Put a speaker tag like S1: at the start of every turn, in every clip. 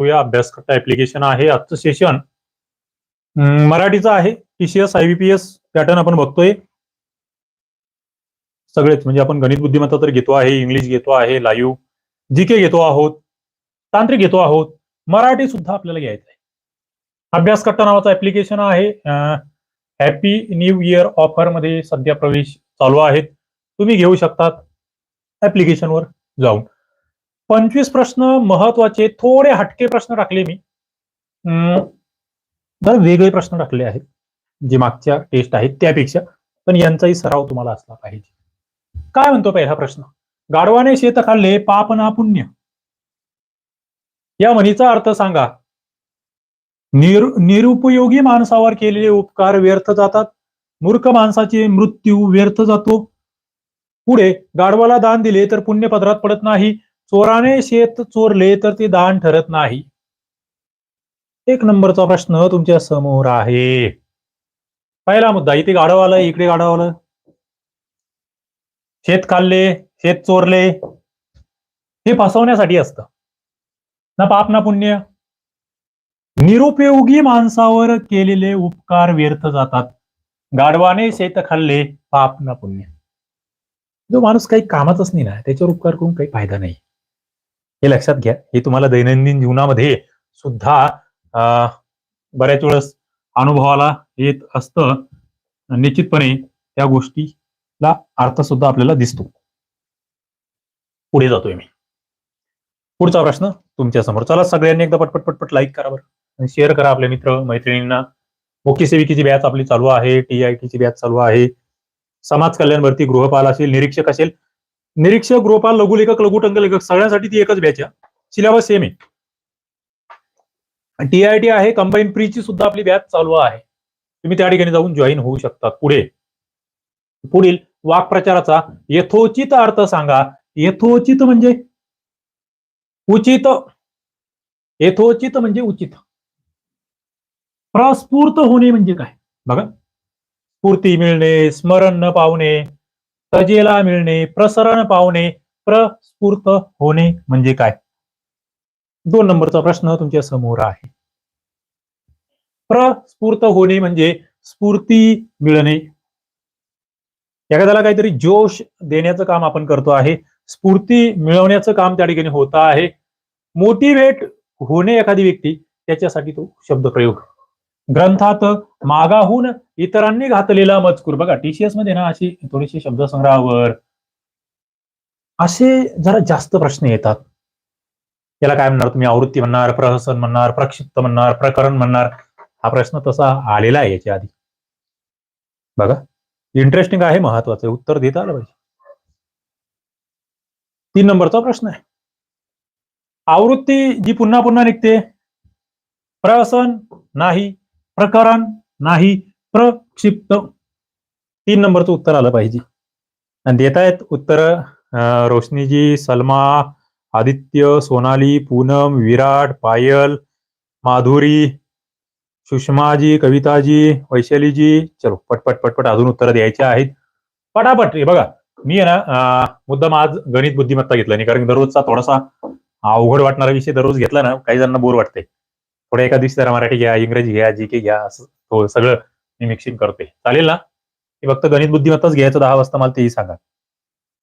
S1: बघतोय अभ्यास करता ऍप्लिकेशन आहे. आजचं सेशन मराठीचं आहे. टीसीएस आयबीपीएस पॅटर्न आपण बघतोय. सगळेच म्हणजे आपण गणित बुद्धिमत्ता तर घेतो आहे इंग्लिश घेतो आहे लाईव्ह जी के घेतो आहोत तांत्रिक घेतो आहोत. मराठी सुद्धा आपल्याला घ्यायचं आहे. अभ्यास कट्टा नावाचं ऍप्लिकेशन आहे. हॅपी न्यू इयर ऑफरमध्ये सध्या प्रवेश चालू आहेत. तुम्ही घेऊ शकतात ऍप्लिकेशनवर जाऊन. पंचवीस प्रश्न महत्त्वाचे थोडे हटके प्रश्न टाकले मी. अं, जरा वेगळे प्रश्न टाकले आहेत जे मागच्या टेस्ट आहेत त्यापेक्षा पण यांचाही सराव तुम्हाला असला पाहिजे. काय म्हणतो पहिला प्रश्न? गाढवाने शेत खाल्ले पाप ना पुण्य. या म्हणीचा अर्थ सांगा. निर निरुपयोगी माणसावर केलेले उपकार व्यर्थ जातात. मूर्ख माणसाचे मृत्यू व्यर्थ जातो. पुढे गाढवाला दान दिले तर पुण्यपदरात पडत नाही. चोराने शेत चोरले तर ते दान ठरत नाही. एक नंबरचा प्रश्न तुमच्यासमोर आहे. पहिला मुद्दा इथे गाढव आलं इकडे गाढव आलं. शेत खाल्ले शेत चोरले हे फसवण्यासाठी असतं. ना पाप ना पुण्य. निरुपयोगी माणसावर केलेले उपकार व्यर्थ जातात. गाढवाने शेत खाल्ले पाप ना पुण्य. जो माणूस काही कामातच नाही ना त्याच्यावर उपकार करून काही फायदा नाही. हे लक्षात घ्या. हे तुम्हाला दैनंदिन जीवनामध्ये सुद्धा अं, बऱ्याच वेळेस अनुभवाला येत असतं. निश्चितपणे त्या गोष्टीला अर्थ सुद्धा आपल्याला दिसतो. पुढे जातोय मी. पुढचा प्रश्न तुमच्यासमोर. चला सगळ्यांनी एकदा पटपट पटपट लाईक करा बरं. आणि शेअर करा आपल्या मित्र मैत्रिणींना. मुख्य सेविकेची बॅच आपली चालू आहे टी आय टीची बॅच चालू आहे. समाज कल्याण भरती गृहपाल असेल निरीक्षक असेल निरीक्षक गृहपाल लघुलेखक लघुटंक लेखक सगळ्यांसाठी ती एकच बॅच आहे. सिलेबस सेम आहे. टी आय टी आहे कंबाईन प्रीची सुद्धा आपली बॅच चालू आहे. तुम्ही त्या ठिकाणी जाऊन जॉईन होऊ शकता. पुढे. पुढील वाक्प्रचाराचा यथोचित अर्थ सांगा. यथोचित म्हणजे? उचित. यथोचित म्हणजे उचित. प्रस्फूर्त होणे म्हणजे काय? बघा. स्फूर्ती मिळणे स्मरण न पावणे. तजेला मिळणे प्रसरण पावणे प्रस्फूर्त होणे म्हणजे काय? दोन नंबरचा प्रश्न तुमच्यासमोर आहे. प्रस्फूर्त होणे म्हणजे स्फूर्ती मिळणे. एखाद्याला काहीतरी जोश देण्याचं काम आपण करतो आहे स्फूर्ती मिळवण्याचं काम त्या ठिकाणी होत आहे. मोटिवेट होणे एखादी व्यक्ती त्याच्यासाठी तो शब्द प्रयोग. ग्रंथात मागाहून इतरांनी घातलेला मजकूर. बघा टीसीएसमध्ये ना अशी थोडीशी शब्दसंग्रहावर असे जरा जास्त प्रश्न येतात. याला काय म्हणणार? तुम्ही आवृत्ती म्हणणार प्रहसन म्हणणार प्रक्षिप्त म्हणणार प्रकरण म्हणणार. हा प्रश्न तसा आलेला आहे याच्या आधी. बघा इंटरेस्टिंग आहे महत्वाचं उत्तर देता आलं पाहिजे. तीन नंबरचा प्रश्न आहे. आवृत्ती जी पुन्हा पुन्हा निघते प्रहसन नाही प्रकरण नाही प्रक्षिप्त. तीन नंबरचं उत्तर आलं पाहिजे. आणि देतायत उत्तर रोशनीजी सलमा आदित्य सोनाली पूनम विराट पायल माधुरी सुषमाजी कविताजी वैशालीजी. चलो पटपट पटपट अजून उत्तर द्यायचे आहेत. पटापट हे बघा. मी आहे ना मुद्दाम आज गणित बुद्धिमत्ता घेतला नाही कारण दररोजचा थोडासा अवघड वाटणारा विषय दररोज घेतला ना काही जणांना बोर वाटते थोड्या एका दिवशी जरा मराठी घ्या इंग्रजी घ्या जी के घ्या असं सगळं मी मिक्सिंग करते चालेल ना? की फक्त गणित बुद्धिमत्ताच घ्यायचं दहा वाजता मला तेही सांगा.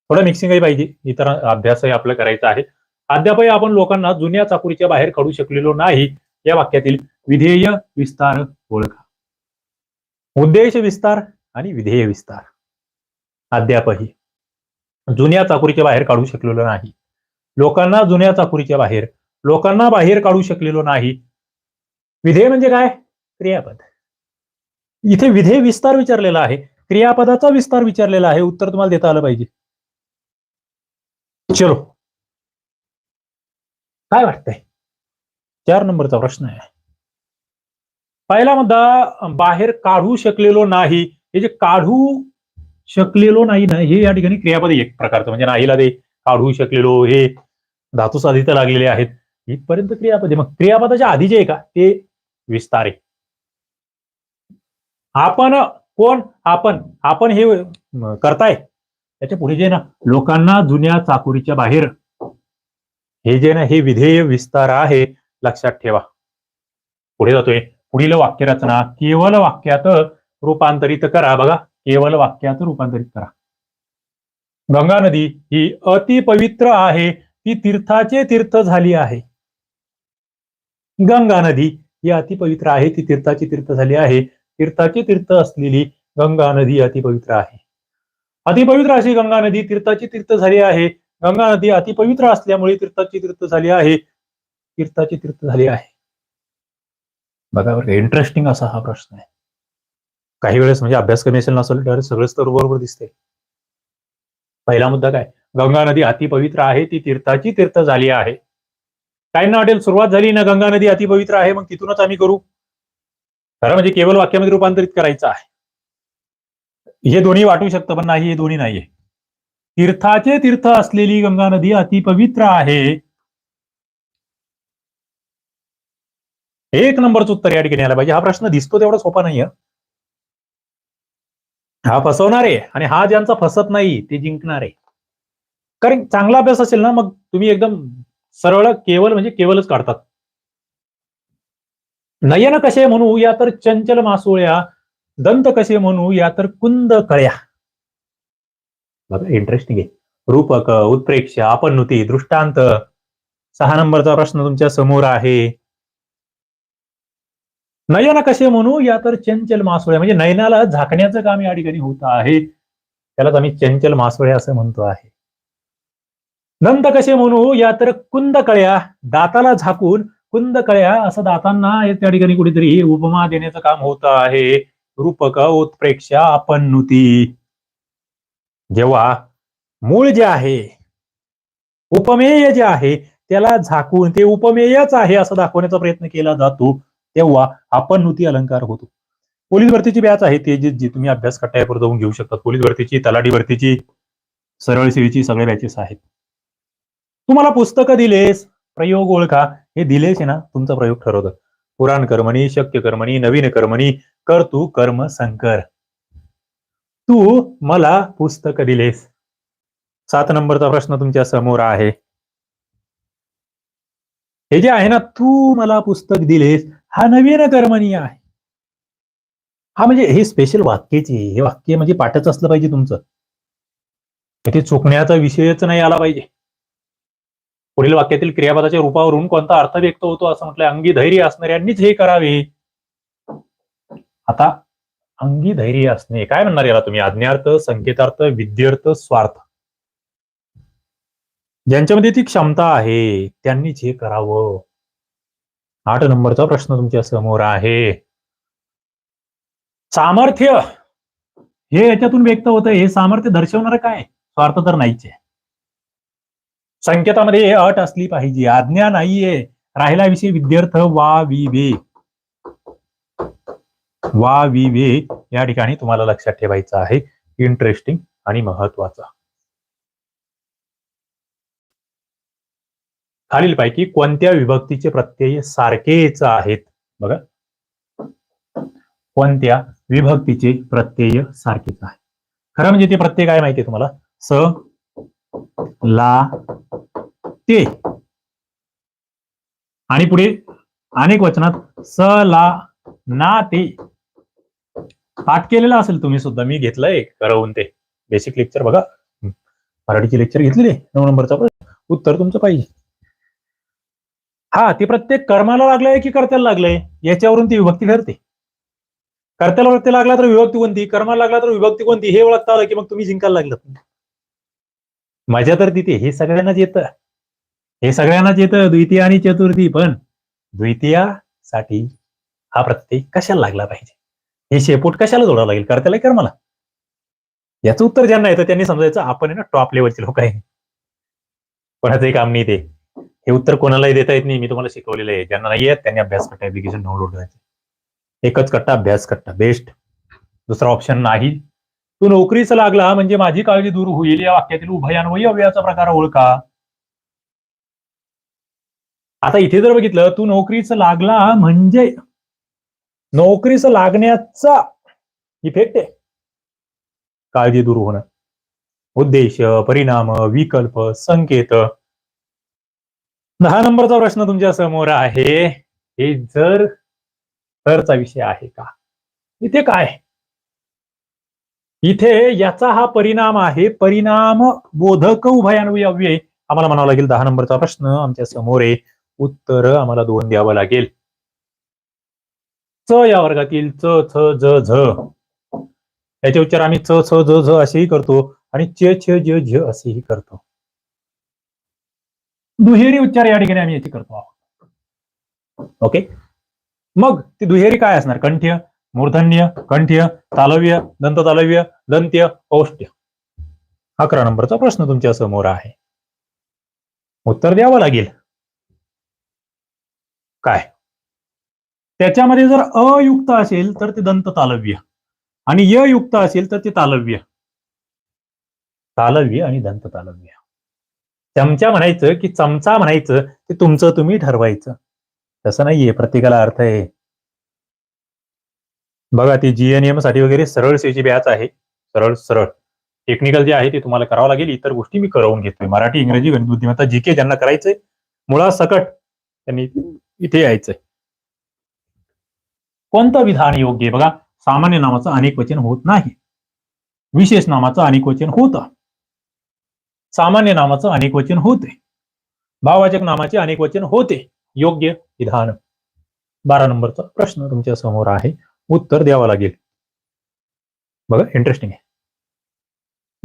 S1: थोडं मिक्सिंगही पाहिजे इतर अभ्यासही आपला करायचा आहे. अद्यापही आपण लोकांना जुन्या चाकुरीच्या बाहेर काढू शकलेलो नाही या वाक्यातील विधेय विस्तार ओळखा. उद्देश विस्तार आणि विधेय विस्तार. अद्यापही जुन्या चाकुरीच्या बाहेर काढू शकलेलो नाही. लोकांना जुन्या चाकुरीच्या बाहेर लोकांना बाहेर काढू शकलेलो नाही विधेय म्हणजे काय? क्रियापद. इथे विधेय विस्तार विचारलेला आहे. क्रियापदाचा विस्तार विचारलेला आहे. उत्तर तुम्हाला देता आलं पाहिजे. चलो. काय वाटतंय? चार नंबरचा प्रश्न आहे. पहिला मुद्दा बाहेर काढू शकलेलो नाही. हे जे काढू शकलेलो नाही ना हे या ठिकाणी क्रियापद एक प्रकारचं म्हणजे नाहीला ते काढू शकलेलो हे धातू साधित लागलेले आहेत. इथपर्यंत क्रियापद आहे. मग क्रियापदाच्या आधी जे आहे का? ते विस्तारे. आपण कोण? आपण. आपण हे करताय. त्याच्या पुढे जे ना लोकांना जुन्या चाकुरीच्या बाहेर. हे जे ना हे विधेय विस्तार आहे लक्षात ठेवा. पुढे जातोय. पुढील वाक्यरचना केवळ वाक्यात रूपांतरित करा. बघा केवळ वाक्यात रूपांतरित करा. गंगा नदी ही अतिपवित्र आहे. ती तीर्थाचे तीर्थ झाली आहे. गंगा नदी ही अतिपवित्र आहे ती तीर्थाची तीर्थ झाली आहे. तीर्थाची तीर्थ असलेली गंगा नदी अतिपवित्र आहे. अतिपवित्र अशी गंगा नदी तीर्थाची तीर्थ झाली आहे. गंगा नदी अतिपवित्र असल्यामुळे तीर्थाची तीर्थ झाली आहे. तीर्थाची तीर्थ झाली आहे. बघा बरं इंटरेस्टिंग असा हा प्रश्न आहे. काही वेळेस म्हणजे अभ्यास कमी असेल नसेल तर सगळंच तर बरोबर दिसते पहिला मुद्दा काय? गंगा नदी अतिपवित्र आहे ती तीर्थाची तीर्थ झाली आहे. काहींना वाटेल सुरुवात झाली ना गंगा नदी अतिपवित्र आहे मग तिथूनच आम्ही करू. खरं म्हणजे केवळ वाक्यामध्ये रूपांतरित करायचं आहे. हे दोन्ही वाटू शकतं पण नाही हे दोन्ही नाहीये. तीर्थाचे तीर्थ असलेली गंगा नदी अतिपवित्र आहे. एक नंबरचं उत्तर या ठिकाणी आलं पाहिजे. हा प्रश्न दिसतो तेवढा सोपा नाहीये. हा फसवणार आहे आणि हा ज्यांचा फसत नाही ते जिंकणार. आहे कारण चांगला अभ्यास असेल ना मग तुम्ही एकदम सरळ केवल म्हणजे केवलच काढतात. नयन कसे म्हणू या तर चंचल मासोळ्या दंत कसे म्हणू या तर कुंद कळ्या. बघा इंटरेस्टिंग आहे. रूपक उत्प्रेक्ष अपन्नुती दृष्टांत. सहा नंबरचा प्रश्न तुमच्यासमोर आहे. नयन कसे म्हणू या तर चंचल मासोळ्या म्हणजे नयनाला झाकण्याचं काम या ठिकाणी होत आहे. त्यालाच आम्ही चंचल मासोळ्या असं म्हणतो आहे. नंद कसे म्हणू या तर कुंद कळ्या दाताला झाकून कुंद कळ्या असं दातांना त्या ठिकाणी कुठेतरी उपमा देण्याचं काम होत आहे. रूपक उत्प्रेक्षा अपन्नुती जेव्हा मूळ जे आहे उपमेय जे आहे त्याला झाकून ते उपमेयच आहे असं दाखवण्याचा प्रयत्न केला जातो तेव्हा अपन्नुती अलंकार होतो. पोलीस भरतीची बॅच आहे ते जी जी तुम्ही अभ्यास कट्ट्यावर जाऊन घेऊ शकता. पोलीस भरतीची तलाठी भरतीची सरळ सेवेची सगळे बॅचेस आहेत. तुम्हाला पुस्तकं दिलेस प्रयोग ओळखा. हे दिलेस आहे ना तुमचा प्रयोग ठरवतं. पुराण कर्मणी शक्य कर्मणी नवीन कर्मणी कर तू कर्म संकर. तू मला पुस्तक दिलेस. सात नंबरचा प्रश्न तुमच्यासमोर आहे. हे जे आहे ना तू मला पुस्तक दिलेस हा नवीन कर्मणी आहे. हा म्हणजे हे स्पेशल वाक्याची हे वाक्य म्हणजे पाठच असलं पाहिजे तुमचं. ते चुकण्याचा विषयच नाही आला पाहिजे. पुढील वाक्यातील क्रियापदाच्या रूपावरून कोणता अर्थ व्यक्त होतो असं म्हटलं अंगी धैर्य असणाऱ्यांनीच हे करावे. आता अंगी धैर्य असणे काय म्हणणार याला तुम्ही? आज्ञार्थ संकेतार्थ विद्यार्थ स्वार्थ. ज्यांच्यामध्ये ती क्षमता आहे त्यांनीच हे करावं. आठ नंबरचा प्रश्न तुमच्यासमोर आहे. सामर्थ्य. हे याच्यातून व्यक्त होतं हे सामर्थ्य दर्शवणार काय? स्वार्थ तर नाहीच आहे. संकेतामध्ये हे अट असली पाहिजे. आज्ञा नाहीये. राहिला विषय विद्यार्थ वा विवे. वा विवे या ठिकाणी तुम्हाला लक्षात ठेवायचं आहे. इंटरेस्टिंग आणि महत्त्वाचा खालीलपैकी कोणत्या विभक्तीचे प्रत्यय सारखेच आहेत? बघा. कोणत्या विभक्तीचे प्रत्यय सारखेच आहे खरं म्हणजे ते प्रत्यय काय माहितीये तुम्हाला? स ला ते. आणि पुढे अनेक वचनात स ला ना ते. पाठ केलेला असेल तुम्ही सुद्धा. मी घेतलंय करवून ते. बेसिक लेक्चर बघा. मराठीची लेक्चर घेतलेली नऊ नंबरचा उत्तर तुमचं पाहिजे. हा ते प्रत्येक कर्माला लागलंय की कर्त्याला लागलंय? याच्यावरून ती विभक्ती ठरते. कर्त्याला वरती लागला तर विभक्ती कोणती? कर्माला लागला तर विभक्ती कोणती? हे ओळखता आलं की मग तुम्ही जिंकायला लागलं मजा तर तिथे. हे सगळ्यांनाच येतं. हे सगळ्यांनाच येतं द्वितीय आणि चतुर्थी. पण द्वितीयासाठी हा प्रत्यय कशाला लागला पाहिजे? हे शेपूट कशाला जोडावं लागेल? कर्त्याला कर्माला याचं उत्तर ज्यांना येतं त्यांनी समजायचं आपण ना टॉप लेवलचे लोक आहे. कोणाचंही काम नाही ते. हे उत्तर कोणालाही देता येत नाही. मी तुम्हाला शिकवलेलं आहे. ज्यांना नाही येत त्यांनी अभ्यास कट्टा ऍप्लिकेशन डाउनलोड करायचं. एकच कट्टा अभ्यास कट्टा. बेस्ट दुसरा ऑप्शन नाही. तू नोकरीच लागला म्हणजे माझी काळजी दूर होईल. या वाक्यातील उभयान्वयी अव्ययाचा प्रकार ओळखा. आता इथे जर बघितलं तू नोकरीचं लागला म्हणजे नोकरीचं लागण्याचा इफेक्ट आहे. काळजी दूर होणं. उद्देश परिणाम विकल्प संकेत. दहा नंबरचा प्रश्न तुमच्यासमोर आहे. हे जर तरचा विषय आहे का? इथे काय? इथे याचा हा परिणाम आहे. परिणाम बोधक उभयान्वयव्य. आम्हाला म्हणावं लागेल दहा नंबरचा प्रश्न आमच्यासमोर आहे. उत्तर आम्हाला दोन द्यावं लागेल. च या वर्गातील च छ ज झ. याचे उच्चार आम्ही च छ ज झ असेही करतो आणि चे छ ज झ असेही करतो. दुहेरी उच्चार या ठिकाणी आम्ही याचे करतो आहोत. ओके? मग ती दुहेरी काय असणार? कंठ्य मूर्धन्य कंठ्य तालव्य दंत तालव्य दंत्य औष्ट्य अकरा नंबरचा प्रश्न तुमच्यासमोर आहे. उत्तर द्यावं लागेल. काय? त्याच्यामध्ये जर अयुक्त असेल तर ते दंत तालव्य. आणि य युक्त असेल तर ते तालव्य. तालव्य आणि दंत तालव्य. चमचा म्हणायचं की चमचा म्हणायचं ते तुमचं तुम्ही ठरवायचं. तसं नाहीये प्रत्येकाला अर्थ आहे. बघा ती जीएनएमसाठी वगैरे सरळ सेची बॅच आहे. सरळ सरळ. टेक्निकल जे आहे ते तुम्हाला करावं लागेल. इतर गोष्टी मी करवून घेतोय. मराठी इंग्रजी गणित बुद्धिमत्ता जी के ज्यांना करायचंय मुळासकट त्यांनी इथे यायचंय. कोणतं विधान योग्य आहे? बघा सामान्य नामाचं अनेक वचन होत नाही. विशेष नामाचं अनेक वचन होतं. सामान्य नामाचं अनेक वचन होते. भाववाचक नामाचे अनेक वचन होते. योग्य विधान. बारा नंबरचा प्रश्न तुमच्यासमोर आहे. उत्तर द्यावं लागेल. बघा इंटरेस्टिंग आहे.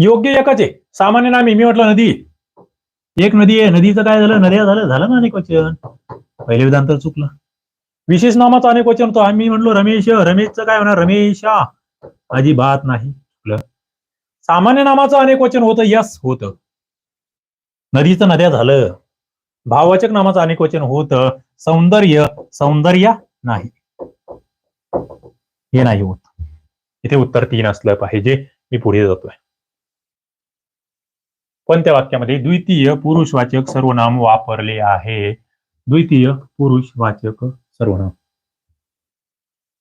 S1: योग्य एकच आहे. सामान्य नाम मी म्हटलं नदी. एक नदी आहे. नदीचं काय झालं? नद्या झालं. झालं ना अनेक वचन पहिले विधान तर चुकलं. विशेष नामाचं अनेक वचन होतं. आम्ही म्हणलो रमेश रमेशचं काय होणार? रमेशा अजिबात नाही. चुकलं. सामान्य नामाचं अनेक वचन होतं. यस होतं. नदीचं नद्या झालं. भाववाचक नामाचं अनेक वचन होतं. सौंदर्य सौंदर्य नाही. हे नाही होत. इथे उत्तर तीन असलं पाहिजे. मी पुढे जातोय. कोणत्या वाक्यामध्ये? द्वितीय पुरुषवाचक सर्वनाम वापरले आहे. द्वितीय पुरुष वाचक सर्वनाम.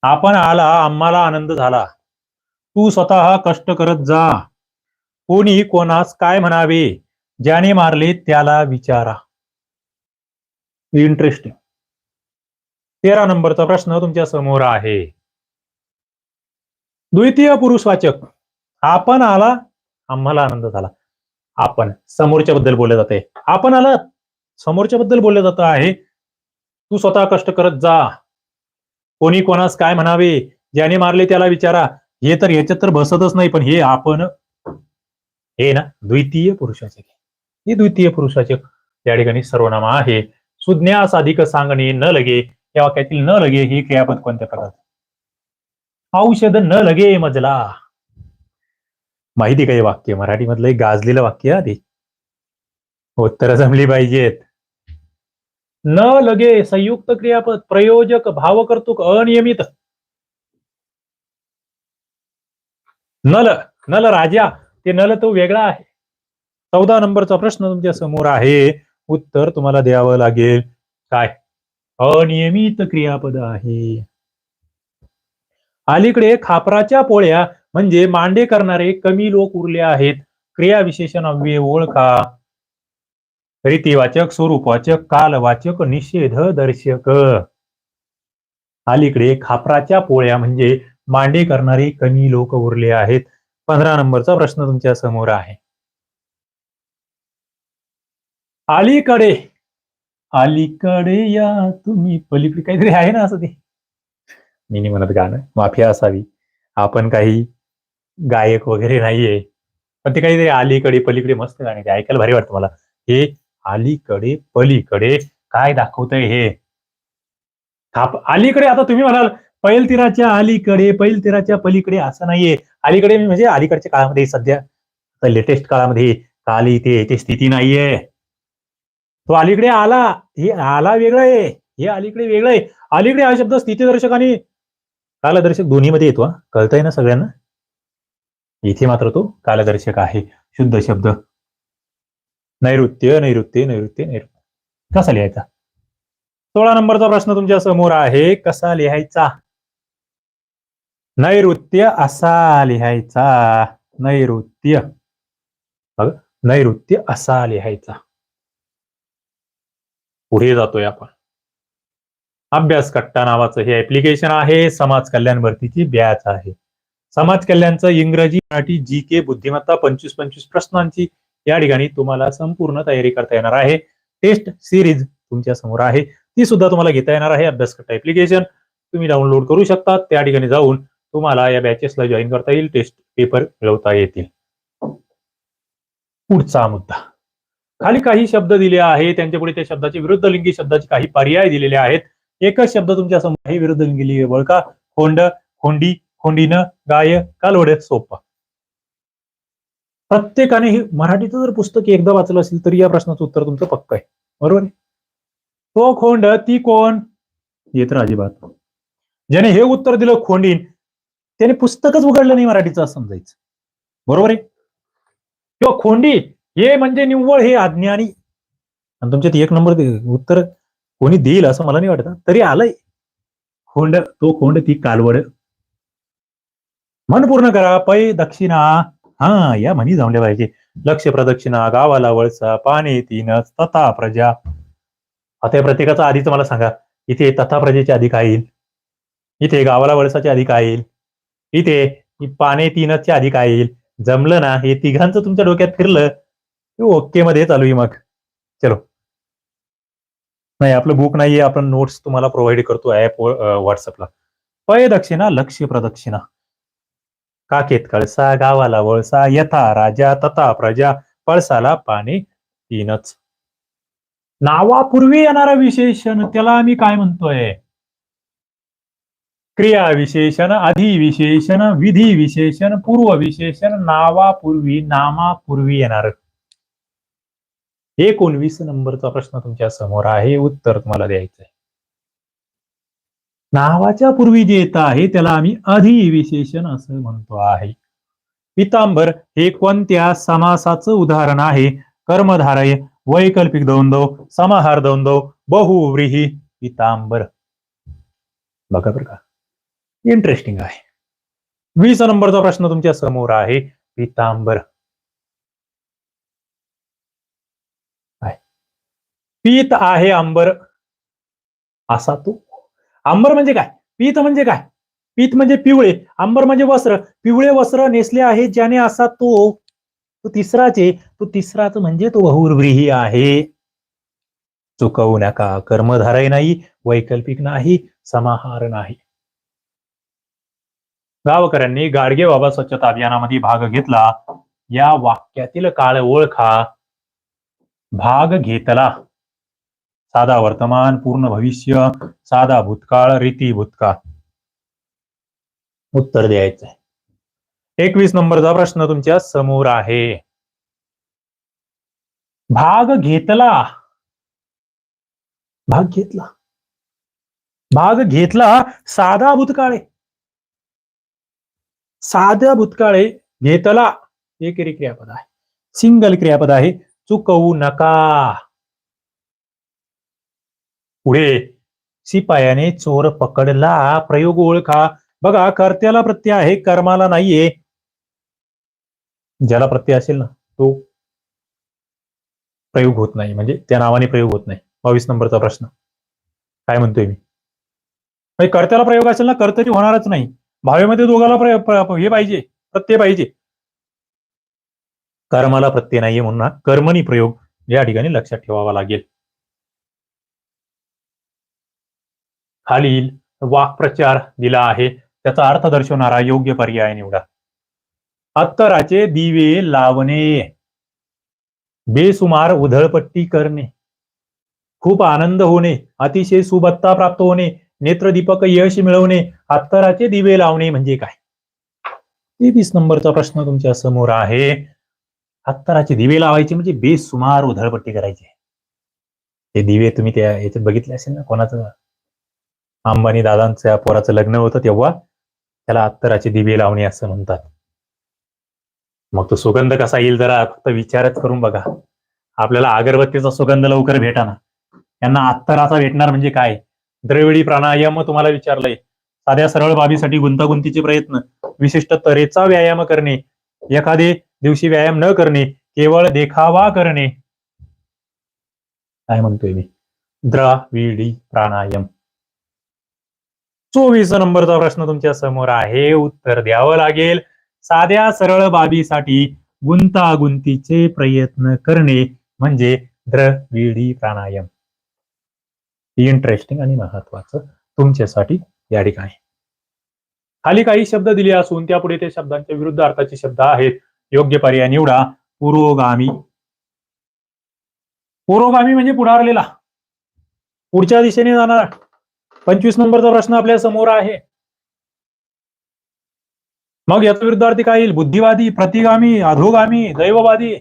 S1: आपण आला आम्हाला आनंद झाला. तू स्वतः कष्ट करत जा. कोणी कोणास काय म्हणावे ज्याने मारले त्याला विचारा. इंटरेस्टिंग तेरा नंबरचा प्रश्न तुमच्यासमोर आहे. द्वितीय पुरुषवाचक आपण आला आम्हाला आनंद झाला. आपण समोरच्या बद्दल बोलले जाते. आपण आलात. समोरच्या बद्दल बोललं जात आहे. तू स्वतः कष्ट करत जा. कोणी कोणास काय म्हणावे ज्याने मारले त्याला विचारा. हे तर याच्यात तर बसतच नाही पण हे आपण हे ना द्वितीय पुरुषाचे. हे द्वितीय पुरुषाचे या ठिकाणी सर्वनाम आहे. सुज्ञास अधिक सांगणे न लगे. या वाक्यातील न लगे हे क्रियापद कोणत्या प्रकार औषध न लगे मजला. माहिती काही वाक्य? मराठीमधलं एक गाजलेलं वाक्य आधी. उत्तर जमली पाहिजेत. न लगे संयुक्त क्रियापद प्रयोजक भावकर्तुक अनियमित. नल नल राजा ते नल तो वेगळा आहे. चौदा नंबरचा प्रश्न तुमच्यासमोर आहे. उत्तर तुम्हाला द्यावं लागेल. काय? अनियमित क्रियापद आहे. अलीकडे खापराच्या पोळ्या म्हणजे मांडे करणारे कमी लोक उरले आहेत. क्रियाविशेषण अव्यय ओळखा. रीतीवाचक स्वरूपवाचक कालवाचक निषेध दर्शक अलीकडे खापराच्या पोळ्या म्हणजे मांडे करणारे कमी लोक उरले आहेत. पंधरा नंबरचा प्रश्न तुमच्यासमोर आहे. अलीकडे अलीकडे या तुम्ही. पलीकडे काहीतरी आहे ना असं ते. मी म्हणत गाणं. माफिया असावी. आपण काही गायक वगैरे नाहीये. पण ते काहीतरी अलीकडे पलीकडे मस्त गाणे ऐकायला भारी वाटतं मला. हे अलीकडे पलीकडे. काय दाखवतंय हे? थाप. अलीकडे आता तुम्ही म्हणाल पैल तीराच्या अलीकडे पैल तीराच्या पलीकडे असं नाहीये. अलीकडे मी म्हणजे अलीकडच्या काळामध्ये सध्या लेटेस्ट काळामध्ये काल इथे येते स्थिती नाहीये. तो अलीकडे आला. हे आला वेगळं आहे. हे अलीकडे वेगळं आहे. अलीकडे हा शब्द स्थितीदर्शक आणि कालदर्शक दोन्हीमध्ये येतो कळतंय ना सगळ्यांना? इथे मात्र तो कालदर्शक आहे. शुद्ध शब्द. नैऋत्य नैऋत्य नैऋत्य नैऋत्य. कसा लिहायचा? सोळा नंबरचा प्रश्न तुमच्यासमोर आहे. कसा लिहायचा? नैऋत्य असा लिहायचा. नैऋत्य. नैऋत्य असा लिहायचा. पुढे जातोय आपण. अभ्यास कट्टा नावाचं हे ऍप्लिकेशन आहे. समाज कल्याण भरतीची बॅच आहे. समाज कल्याणचं इंग्रजी मराठी जी के बुद्धिमत्ता पंचवीस पंचवीस प्रश्नांची या ठिकाणी तुम्हाला संपूर्ण तयारी करता येणार आहे. टेस्ट सिरीज तुमच्यासमोर आहे. ती सुद्धा तुम्हाला घेता येणार आहे. अभ्यासकट्टा ऍप्लिकेशन तुम्ही डाउनलोड करू शकता. त्या ठिकाणी जाऊन तुम्हाला या बॅचेसला जॉईन करता येईल. टेस्ट पेपर मिळवता येतील. पुढचा मुद्दा. खाली काही शब्द दिले आहे त्यांच्यापुढे त्या शब्दाचे विरुद्ध लिंगी शब्दाचे काही पर्याय दिलेले आहेत. एकच शब्द तुमच्यासमोर आहे. विरुद्ध लिंगी लिंगी बळका खोंड खोंडी खोंडीनं गाय कालवड सोपा. प्रत्येकाने हे मराठीचं जर पुस्तक एकदा वाचलं असेल तरी या प्रश्नाचं उत्तर तुमचं पक्क आहे. बरोबर आहे? तो खोंड ती कोण? येत अजिबात ज्याने हे उत्तर दिलं खोंडीन त्याने पुस्तकच उघडलं नाही मराठीचं असं समजायचं. बरोबर आहे? किंवा खोंडी हे म्हणजे निव्वळ हे अज्ञानी आणि तुमच्यात एक नंबर दे- उत्तर कोणी देईल असं मला नाही वाटत तरी आलंय. खोंड तो खोंड ती कालवड. मन पूर्ण करा पै दक्षिणा. हा या म्हणी जमल्या पाहिजे. लक्ष प्रदक्षिणा गावाला वळसा पाणी तीनच तथा प्रजा. आता या प्रत्येकाचा आधीच मला सांगा इथे तथा प्रजेच्या आधी काय येईल इथे गावाला वळसाच्या आधी काय येईल इथे पाने तीनचच्या आधी काय येईल जमलं ना हे तिघांचं तुमच्या डोक्यात फिरलं की ओके मध्ये चालू आहे मग. चलो. नाही आपलं बुक नाहीये आपण नोट्स तुम्हाला प्रोव्हाइड करतो ऍप व्हॉट्सअपला पय दक्षिणा लक्ष प्रदक्षिणा. काकेत कळसा गावाला वळसा यथा राजा तथा प्रजा पळसाला पाने तीनच नावापूर्वी येणारा विशेषण त्याला आम्ही काय म्हणतोय? क्रिया विशेषण अधिविशेषण विधी विशेषण पूर्व विशेषण नावापूर्वी नामापूर्वी येणार. एकोणवीस नंबरचा प्रश्न तुमच्यासमोर आहे उत्तर तुम्हाला द्यायचंय. नावाच्या पूर्वी जे येत आहे त्याला आम्ही अधिविशेषण असं म्हणतो आहे. पितांबर हे कोणत्या समासाचं उदाहरण आहे? कर्मधारय वैकल्पिक द्वंद्व समाहार द्वंद्व बहुव्रीही पितांबर. बघा बरं का. इंटरेस्टिंग आहे. वीस नंबरचा प्रश्न तुमच्यासमोर आहे. पितांबर. पीत आहे अंबर. असा तो आंबर म्हणजे काय? पीत म्हणजे काय? पीत म्हणजे पिवळे. आंबर म्हणजे वस्त्र. पिवळे वस्त्र नेसले आहे ज्याने असा तो तो तिसराचे तो तिसराच म्हणजे तो बहुर्व्रीही आहे. चुकवू नका. कर्मधारय नाही वैकल्पिक नाही समाहार नाही. गावकऱ्यांनी गाडगे बाबा स्वच्छता अभियानामध्ये भाग घेतला. या वाक्यातील काळ ओळखा. भाग घेतला. साधा वर्तमान पूर्ण भविष्य साधा भूतकाळ रीती भूतकाळ. उत्तर द्यायचंय एकवीस नंबरचा प्रश्न तुमच्यासमोर आहे. भाग घेतला. भाग घेतला. भाग घेतला साधा भूतकाळे साध्या भूतकाळे घेतला. एकेरी क्रियापद आहे. सिंगल क्रियापद आहे. चुकवू नका. पुढे. शिपायाने चोर पकडला. प्रयोग ओळखा. बघा कर्त्याला प्रत्यय आहे कर्माला नाहीये. ज्याला प्रत्यय असेल ना तो प्रयोग होत नाही. म्हणजे त्या नावाने प्रयोग होत नाही. बावीस नंबरचा प्रश्न. काय म्हणतोय मी? म्हणजे कर्त्याला प्रयोग असेल ना कर्तरी होणारच नाही. भावेमध्ये दोघाला हे पाहिजे. प्रत्यय पाहिजे. कर्माला प्रत्यय नाहीये म्हणून कर्मनी कर्मणी प्रयोग या ठिकाणी लक्षात ठेवावा लागेल. खालील वाक्प्रचार दिला आहे. त्याचा अर्थ दर्शवणारा योग्य पर्याय निवडा. अत्तराचे दिवे लावणे. बेसुमार उधळपट्टी करणे. खूप आनंद होणे. अतिशय सुबत्ता प्राप्त होणे. नेत्रदीपक यश मिळवणे. अत्तराचे दिवे लावणे म्हणजे काय? तेवीस नंबरचा प्रश्न तुमच्यासमोर आहे. अत्तराचे दिवे लावायचे म्हणजे बेसुमार उधळपट्टी करायची ते दिवे तुम्ही त्या याच्यात बघितले असेल ना? कोणाचं अंबानी दादांच्या पोराचं लग्न होतं तेव्हा त्याला अत्तराचे दिवे लावणे असं म्हणतात. मग तो सुगंध कसा येईल जरा फक्त विचारच करून बघा. आपल्याला अगरबत्तीचा सुगंध लवकर भेटाना. यांना अत्तराचा भेटणार म्हणजे काय? द्रविडी प्राणायाम तुम्हाला विचारलंय. साध्या सरळ बाबीसाठी गुंतागुंतीचे प्रयत्न विशिष्ट तऱ्हेचा व्यायाम करणे एखादे दिवशी व्यायाम न करणे केवळ देखावा करणे. काय म्हणतोय मी? द्रविडी प्राणायाम. चोवीस नंबरचा प्रश्न तुमच्यासमोर आहे. उत्तर द्यावं लागेल. साध्या सरळ बाबीसाठी गुंतागुंतीचे प्रयत्न करणे म्हणजे द्रविडी प्राणायाम. इंटरेस्टिंग आणि महत्वाचं तुमच्यासाठी या ठिकाणी. खाली काही शब्द दिले असून त्यापुढे ते शब्दांच्या विरुद्ध अर्थाचे शब्द आहेत. योग्य पर्याय निवडा. पुरोगामी. पुरोगामी म्हणजे पुढारलेला. पुढच्या दिशेने जाणार. पंचवीस नंबरचा प्रश्न आपल्यासमोर आहे. मग याचा विरुद्धार्थी काय येईल? बुद्धिवादी प्रतिगामी अधोगामी दैववादी?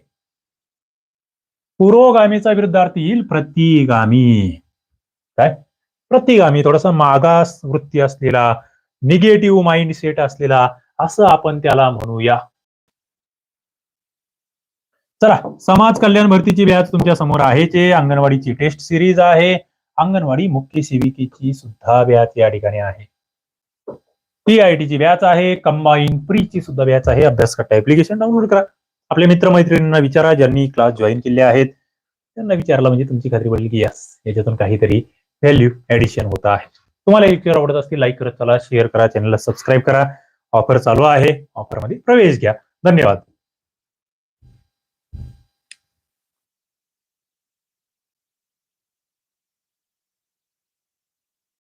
S1: पुरोगामीचा विरुद्धार्थी येईल प्रतिगामी. काय? प्रतिगामी थोडासा मागास वृत्ती असलेला निगेटिव्ह माइंडसेट असलेला असं आपण त्याला म्हणूया. चला समाज कल्याण भरतीची व्याज तुमच्यासमोर आहे. जे अंगणवाडीची टेस्ट सिरीज आहे. अंगणवाडी मुख्य सेविकेची सुद्धा व्याच या ठिकाणी आहे. टीआयटीची व्याच आहे कंबाईन प्रीची सुद्धा व्याच आहे. अभ्यास करता ऍप्लिकेशन डाउनलोड करा. आपल्या मित्रमैत्रिणींना विचारा ज्यांनी क्लास जॉईन केले आहेत. त्यांना विचारलं म्हणजे तुमची खात्री पडली की यस याच्यातून काहीतरी व्हॅल्यू ऍडिशन होत आहे. तुम्हाला लेक्चर आवडत असतील लाईक करत चला शेअर करा चॅनलला सबस्क्राईब करा. ऑफर चालू आहे. ऑफरमध्ये प्रवेश घ्या. धन्यवाद.